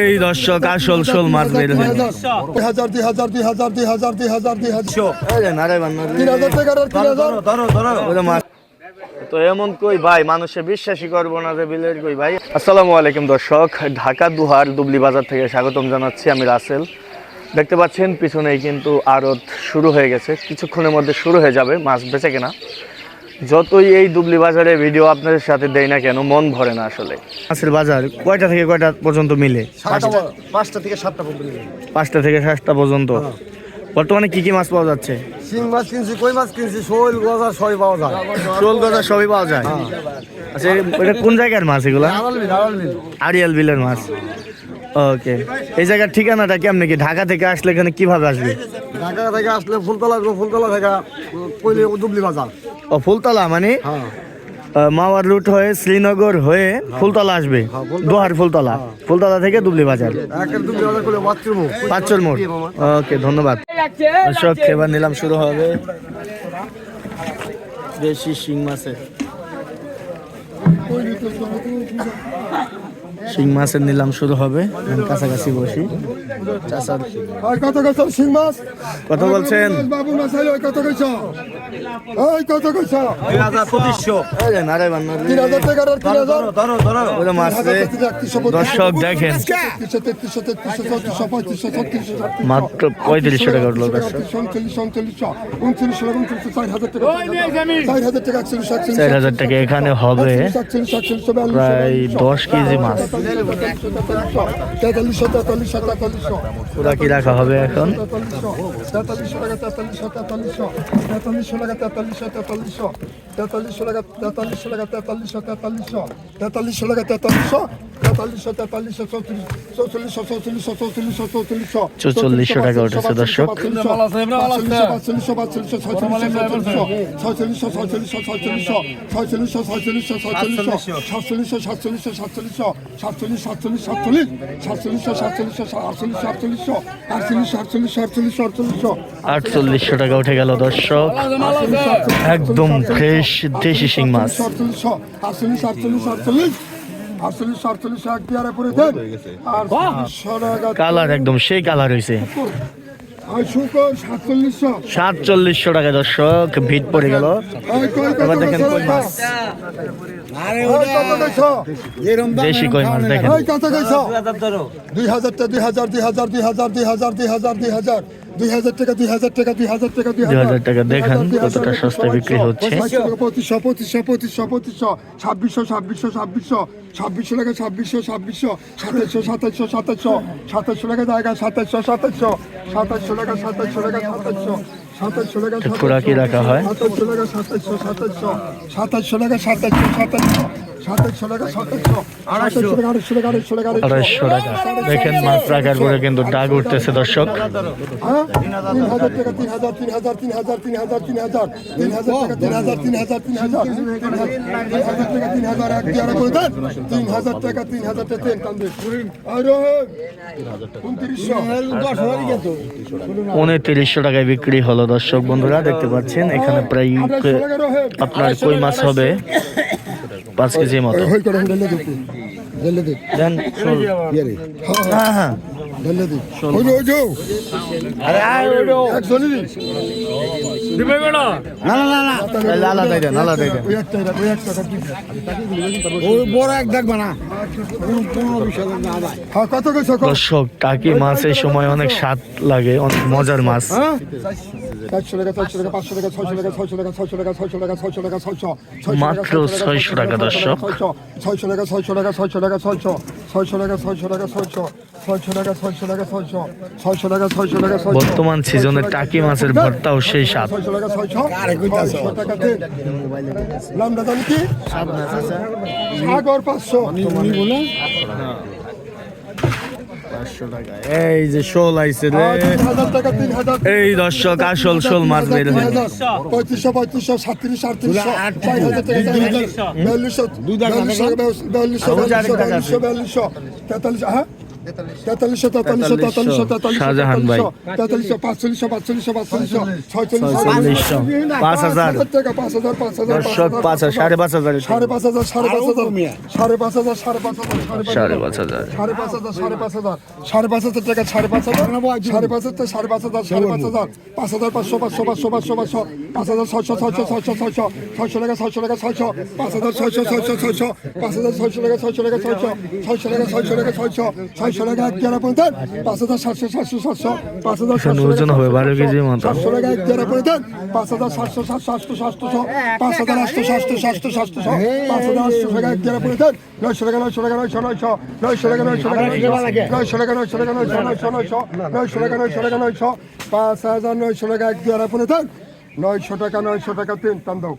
এই দর্শক আসল শোল মাছ বের তো এমন কই ভাই, মানুষে বিশ্বাসই করব না যে বিলের কই ভাই। আসসালামু আলাইকুম দর্শক, ঢাকা, দুহার, দুবলি বাজার থেকে স্বাগতম জানাচ্ছি আমি রাসেল। দেখতে পাচ্ছেন, পিছনেই কিন্তু আড়ত শুরু হয়ে গেছে। কিছুক্ষণের মধ্যে শুরু হয়ে যাবে, মাছ বেচে কেনা। যতই এই দুবলি বাজারে ভিডিও আপনাদের সাথে দেই না কেন মন ভরে না আসলে। মাছের বাজার কয়টা থেকে কয়টা পর্যন্ত মিলে? পাঁচটা থেকে সাতটা পর্যন্ত পাঁচটা থেকে সাতটা পর্যন্ত। বর্তমানে কি কি মাছ পাওয়া যাচ্ছে? শিং মাছ কিনছি কই মাছ কিনছি? শোল গজা সবই পাওয়া যায়। শোল গজা সবই পাওয়া যায়? আচ্ছা এটা কোন জায়গার মাছ এগুলা? আরিয়াল বিলের মাছ। ওকে। এই জায়গার ঠিকানাটা কেমন কি ঢাকা থেকে আসলে এখানে কীভাবে আসবে? ঢাকা থেকে আসলে ফুলতলা ফুলতলা থেকে কইলে দুবলি বাজার। ফুলতলা মানে? হ্যাঁ। মাওয়ার রুট হয়ে শ্রীনগর হয়ে ফুলতলা আসবে। ফুলতলা। দোহার ফুলতলা। ফুলতলা থেকে দুবলি বাজার। একের দুবলি বাজার করলে বাথরুম পাঁচচর মোড়। ওকে ধন্যবাদ। দর্শক এবার নিলাম শুরু হবে। দেশি শিং মাছের। শিং মাছের নিলাম শুরু হবে। কাছাকাছি বসি। কত কইছ শিং মাছ? কথা বলছেন? বাবু মাছ কত কইছ? ওই কত কইছ? এই বান্না টাকা ওরে মাছ রে। দর্শক দেখেন। মাত্র পঁয়ত্রিশশো টাকা উঠল দর্শক। টাকা চার হাজার টাকা একচল্লিশ একচল্লিশ চার হাজার টাকা এখানে হবে। প্রায় দশ কেজি মাছ। তেতাল্লিশশো তেতাল্লিশশো তেতাল্লিশশো পুরা কি রাখা হবে এখন তেতাল্লিশশো টাকা তেতাল্লিশশো তেতাল্লিশশো তেতাল্লিশশো টাকা তেতাল্লিশশো তেতাল্লিশশো তেতাল্লিশশো টাকা তেতাল্লিশশো টাকা তেতাল্লিশশো তেতাল্লিশশো তেতাল্লিশশো টাকা তেতাল্লিশশো তেতাল্লিশশো তেতাল্লিশশো চৌত্রিশ চৌচল্লিশশো চৌচল্লিশশো চৌচল্লিশশো চৌচল্লিশশো চৌচল্লিশশো টাকা উঠেছে দর্শক পাঁচচল্লিশশো পাঁচচল্লিশশো ছয়চল্লিশশো ছয়চল্লিশশো ছয়চল্লিশশো ছয়চল্লিশশো ছয়চল্লিশশো ছয়চল্লিশশো ছয়চল্লিশশো সাতচল্লিশশো সাতচল্লিশশো সাতচল্লিশশো সাতচল্লিশ সাতচল্লিশ সাতচল্লিশ সাতচল্লিশশো সাতচল্লিশশো আটচল্লিশ আটচল্লিশশো আটচল্লিশ আটচল্লিশ আটচল্লিশ আটচল্লিশশো আটচল্লিশশো টাকা উঠে গেল দর্শক একদম ফ্রেশ দেশি শিং মাছ আটচল্লিশশো আটচল্লিশ আটচল্লিশ আটচল্লিশ আটচল্লিশ আটচল্লিশ এক দিয়ে পরে দেন। আর কালার একদম সেই কালার হয়েছে সাতচল্লিশশো। টাকা দর্শক ভিড় পড়ে গেল। এবার দেখেন কই মাছ। ওই কত কইছো দেশি কই মাছ দেখেন। দুই হাজার টাকা দুই হাজার দুই হাজার দুই হাজার দুই হাজার দুই হাজার দুই হাজার। দুই হাজার টাকা দুই হাজার টাকা দুই হাজার টাকা দুই হাজার টাকা দেখেন কতটা সস্তায় বিক্রি হচ্ছে। পঁচিশশো পঁচিশশো পঁচিশশো পঁচিশশো ছাব্বিশশো ছাব্বিশশো ছাব্বিশশো ছাব্বিশশো টাকা ছাব্বিশশো ছাব্বিশশো সাতাইশশো সাতাইশশো সাতাইশশো সাতাইশশো টাকা জায়গা সাতাইশশো সাতাইশশো সাতাইশশো টাকা সাতাইশশো টাকা সাতাইশশো সাতাইশশো টাকা সাতাইশশো টাকা সাতাইশশো সাতাইশশো সাতাইশশো টাকা সাতাইশশো সাতাইশশো। টাকা আড়াইশো। টাকা আড়াইশো দেখেন মাছ রাখার পরে কিন্তু ডাক উঠতেছে দর্শক হ্যাঁ? তিন হাজার টাকা তিন হাজার তিন হাজার তিন হাজার তিন হাজার তিন হাজার তিন হাজার টাকা তিন হাজার তিন হাজার তিন হাজার তিন হাজার টাকা তিন হাজার এক দিয়ে করে দেন। তিন হাজার টাকা তিন হাজার টাকা তেল টান উনত্রিশশো। টাকায় বিক্রি হলো দর্শক বন্ধুরা দেখতে পাচ্ছেন এখানে প্রায় আপনার কই মাছ হবে? পাঁচ কেজি মতো দেন হ্যাঁ হ্যাঁ হ্যাঁ দর্শক টাকি মাছ এই সময় অনেক স্বাদ লাগে অনেক মজার মাছ হ্যাঁ টাকা চারশো টাকা পাঁচশো টাকা ছয়শো টাকা ছয়শো টাকা ছয়শো টাকা ছয়শো টাকা ছয়শো টাকা ছয়শো মাত্র 600 টাকা, দর্শক। ছয়শো টাকা ছয়শো টাকা ছয়শো টাকা ছয়শো ছয়শো টাকা ছয়শো টাকা ছয়শো ছয়শো টাকা ছয়শো টাকা ছয়শো ছয়শো টাকা ছয়শো টাকা বর্তমান সিজনে টাকি মাছের ভর্তাও সেই স্বাদ ছয়শো টাকা ছয়শো টাকা। এই যে শোল আইছে রে। তিন হাজার টাকা তিন হাজার এই দর্শক আসল শোল মাছ বের হয়ে পঁয়ত্রিশশো পঁয়ত্রিশশো সাতত্রিশ আটত্রিশশো বিয়াল্লিশশো বিয়াল্লিশশো বিয়াল্লিশশো বিয়াল্লিশশো বিয়াল্লিশশো বিয়াল্লিশশো তেতাল্লিশ হ্যাঁ? তেতাল্লিশশো তেতাল্লিশশো তেতাল্লিশশো তেতাল্লিশশো। তেতাল্লিশশো পাঁচচল্লিশশো পাঁচচল্লিশশো পাঁচচল্লিশশো ছয়চল্লিশশো পাঁচ হাজার টাকা পাঁচ হাজার পাঁচ হাজার পাঁচ হাজার সাড়ে পাঁচ হাজার সাড়ে পাঁচ হাজার সাড়ে পাঁচ হাজার সাড়ে পাঁচ হাজার সাড়ে পাঁচ হাজার সাড়ে পাঁচ হাজার সাড়ে পাঁচ হাজার সাড়ে পাঁচ হাজার সাড়ে পাঁচ হাজার টাকা সাড়ে পাঁচ হাজার সাড়ে পাঁচ হাজার সাড়ে পাঁচ হাজার সাড়ে পাঁচ হাজার পাঁচ হাজার পাঁচশো পাঁচশো পাঁচশো পাঁচশো পাঁচশো পাঁচ হাজার ছয়শো ছয়শো ছয়শো ছয়শো ছয়শো টাকা ছয়শো টাকা ছয়শো পাঁচ হাজার ছয়শো ছয়শো ছয়শো পাঁচ হাজার ছয়শো টাকা ছয়শো টাকা ছয়শো ছয়শো টাকা ছয়শো টাকা ছয়শো ছয়শো টাকা এক গ্যারা পঞ্চাশ পাঁচ হাজার সাতশো সাতশো সাতশো পাঁচ হাজার সাতশো হবে বারো কেজির মতো সাতশো টাকা এক গ্যারা পঞ্চাশ পাঁচ হাজার সাতশো সাতশো সাতশো পাঁচ হাজার আটশো সাতশো সাতশো সাতশো পাঁচ হাজার আটশো টাকা এক গ্যারা পঞ্চাশ নয়শো টাকা নয়শো টাকা নয়শো নয়শো নয়শো টাকা নয়শো টাকা নয়শো টাকা নয়শো টাকা নয়শো নয়শো নয়শো নয়শো টাকা নয়শো টাকা নয়শো পাঁচ হাজার নয়শো টাকা এক গ্যারা পঞ্চাশ নয়শো টাকা নয়শো টাকা তিন টান দাও।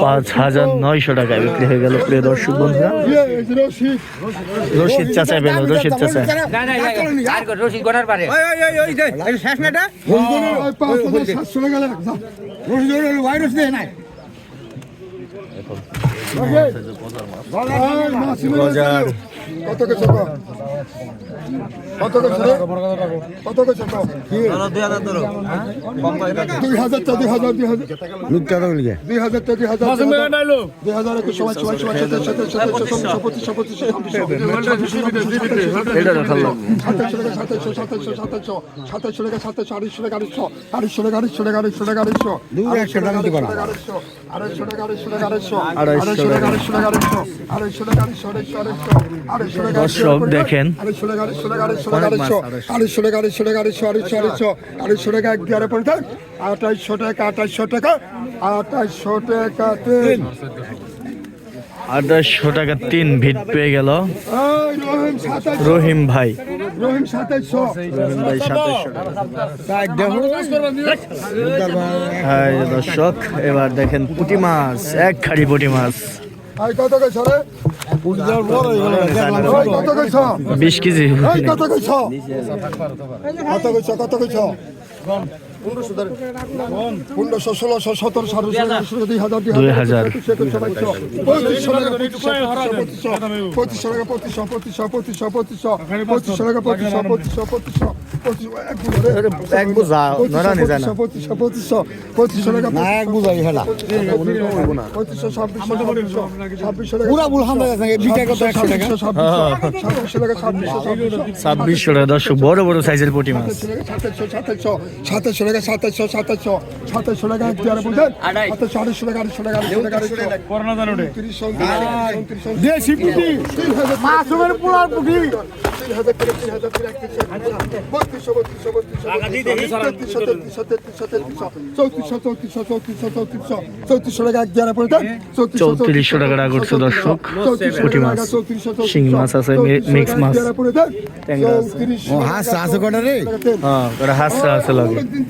পাঁচ হাজার নয়শো টাকায় বিক্রি হয়ে গেল প্রিয় দর্শক বন্ধুরা। এই যে রশিদ। রশিদ চাচা পেল রশিদ চাচা। রশিদ গড়ার পারে। ওই পাঁচ সাতশো টাকা লাগ, যা। এই, মাসিমা কত কেছো কত কেছো? কত সাতাশশো, আড়াইশো টাকা, আড়াইশো, টাকা। আড়াইশো টাকা, আড়াইশো টাকা, আড়াইশো, আড়াইশো টাকা, আড়াইশো দর্শক দেখেন আড়াইশো টাকা আড়াইশো টাকা আড়াইশো আড়াইশো আড়াইশো আড়াইশো টাকা এক দেওয়ার পরে আঠাইশশো টাকা আঠাইশশো টাকা আঠাইশশো টাকা তিন আঠাশশো টাকা তিন ভিট পেয়ে গেল। রহিম ভাই। রহিম সাতাইশশো ভাই সাতাশশো হ্যাঁ দর্শক, এবার দেখেন পুঁটি মাছ, এক খাড়ি পুঁটি মাছ। বিশ কেজি। কত কত কত ছাব্বিশ বড় বড় সাইজের পটি মাছ। সাতাশশো টাকা সাতাশশো সাতাশশো সাতাশশো টাকা চেয়ারে বলছেন সাতাশশো আড়াইশো টাকা আড়াইশো টাকা আড়াইশো টাকা। আড়াইশো চৌত্রিশশো টাকা করছে দর্শক। পুঁটি মাছ। শিং আছে মিক্স মাছ। হাঁস আছে কটা রে? হ্যাঁ, হাঁস আছে লাগে।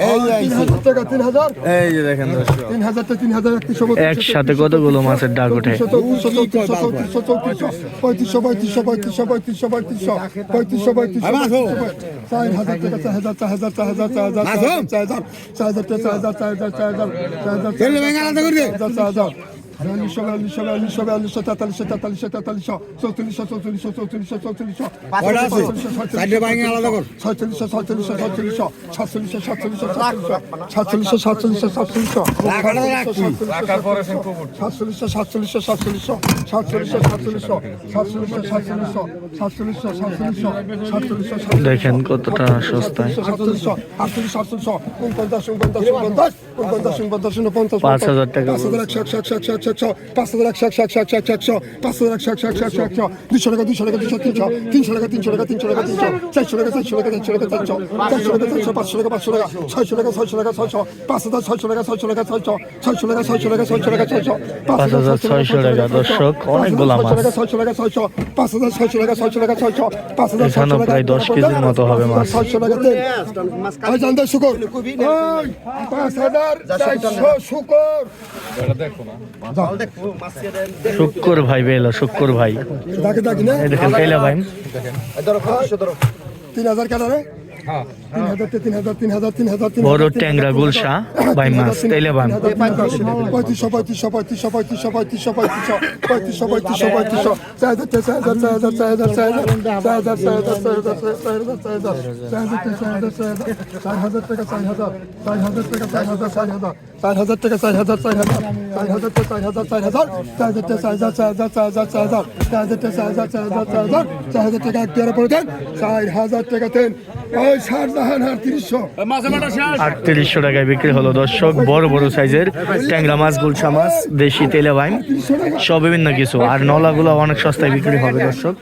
এই তিন হাজার টাকা তিন হাজার এই যে দেখেন দর্শক তিন হাজার টাকা তিন হাজার একত্রিশশো একসাথে কতগুলো মাছের ডাক ওঠে পঁয়ত্রিশশো পঁয়ত্রিশশো পঁয়ত্রিশশো পঁয়ত্রিশশো পঁয়ত্রিশশো পঁয়ত্রিশশো পঁয়ত্রিশশো চার হাজার টাকা চার হাজার চার হাজার চার হাজার চার হাজার চার হাজার চার হাজার চার হাজার চার হাজার চার হাজার চার হাজার চার হাজার করে দে চার হাজার বিয়াল্লিশশো বিয়াল্লিশশো বিয়াল্লিশশো বিয়াল্লিশশো তেতাল্লিশশো তেতাল্লিশশো তেতাল্লিশশো চৌত্রিশশো চৌত্রিশশো চৌত্রিশশো চৌত্রিশশো কটা আছে সাইডে ভেঙে আলাদা কর ছয়চল্লিশশো ছয়চল্লিশশো ছয়চল্লিশশো সাতচল্লিশশো সাতচল্লিশশো সাতচল্লিশশো সাতচল্লিশশো সাতচল্লিশশো রাখাটা রাখ তুই। সাতচল্লিশশো সাতচল্লিশশো সাতচল্লিশশো সাতচল্লিশশো সাতচল্লিশশো সাতচল্লিশশো সাতচল্লিশশো সাতচল্লিশশো সাতচল্লিশশো সাতচল্লিশশো দেখেন কতটা সস্তায় সাতচল্লিশশো আটচল্লিশ আটচল্লিশশো উনপঞ্চাশ উনপঞ্চাশ উনপঞ্চাশ উনপঞ্চাশ উনপঞ্চাশ উনপঞ্চাশ পাঁচ হাজার টাকা একশো একশো একশো একশো একশো একশো পাঁচ হাজার একশো একশো একশো একশো একশো একশো পাঁচ হাজার একশো একশো একশো একশো একশো দুশো টাকা দুশো টাকা দুশো তিনশো তিনশো টাকা তিনশো টাকা তিনশো টাকা তিনশো চারশো টাকা চারশো টাকা চারশো টাকা চারশো চারশো টাকা চারশো পাঁচশো টাকা পাঁচশো টাকা ছয়শো টাকা ছয়শো টাকা ছয়শো পাঁচ হাজার ছয়শো টাকা ছয়শো টাকা ছয়শো ছয়শো টাকা ছয়শো টাকা ছয়শো টাকা ছয়শো পাঁচ হাজার ছয়শো টাকা দর্শক অনেকগুলা মাছ ছয়শো টাকা ছয়শো পাঁচ হাজার ছয়শো টাকা ছয়শো টাকা ছয়শো পাঁচ হাজার এখানেও প্রায় দশ কেজির মতো হবে মাছ। ছয়শো টাকা তেল শুকর পাঁচ হাজার শুকর শুক্কর ভাই বেলো শুক্কর ভাই। দেখেন ভাই। তিন হাজার কাটারে তিন হাজার তিন হাজার তিন হাজার তিন হাজার তিন বড় ট্যাংরা গুলশা ভাই মাছ তেলে ভাই পঁয়ত্রিশশো পঁয়ত্রিশশো পঁয়ত্রিশশো পঁয়ত্রিশশো পঁয়ত্রিশশো পঁয়ত্রিশশো পঁয়ত্রিশশো পঁয়ত্রিশশো পঁয়ত্রিশশো চার হাজার চার হাজার চার হাজার চার হাজার চার হাজার চার হাজার চার হাজার চার হাজার চার হাজার চার হাজার হাজার চার হাজার চার হাজার টাকা চার হাজার চার হাজার চার হাজার টাকা চার হাজার চার হাজার চার হাজার টাকা চার হাজার চার হাজার চার হাজার টাকা চার হাজার চার হাজার চার হাজার চার হাজার চার হাজার টাকা চার হাজার চার হাজার চার হাজার চার হাজার টাকা এক পরে দেন চার হাজার টাকা দেন আটত্রিশশো টাকায় বিক্রি হলো দর্শক বড় বড় সাইজের ট্যাংরা মাছ গুলশা মাছ দেশি তেলে বাইন সব বিভিন্ন কিছু। আর নলাগুলো অনেক সস্তায় বিক্রি হবে দর্শক।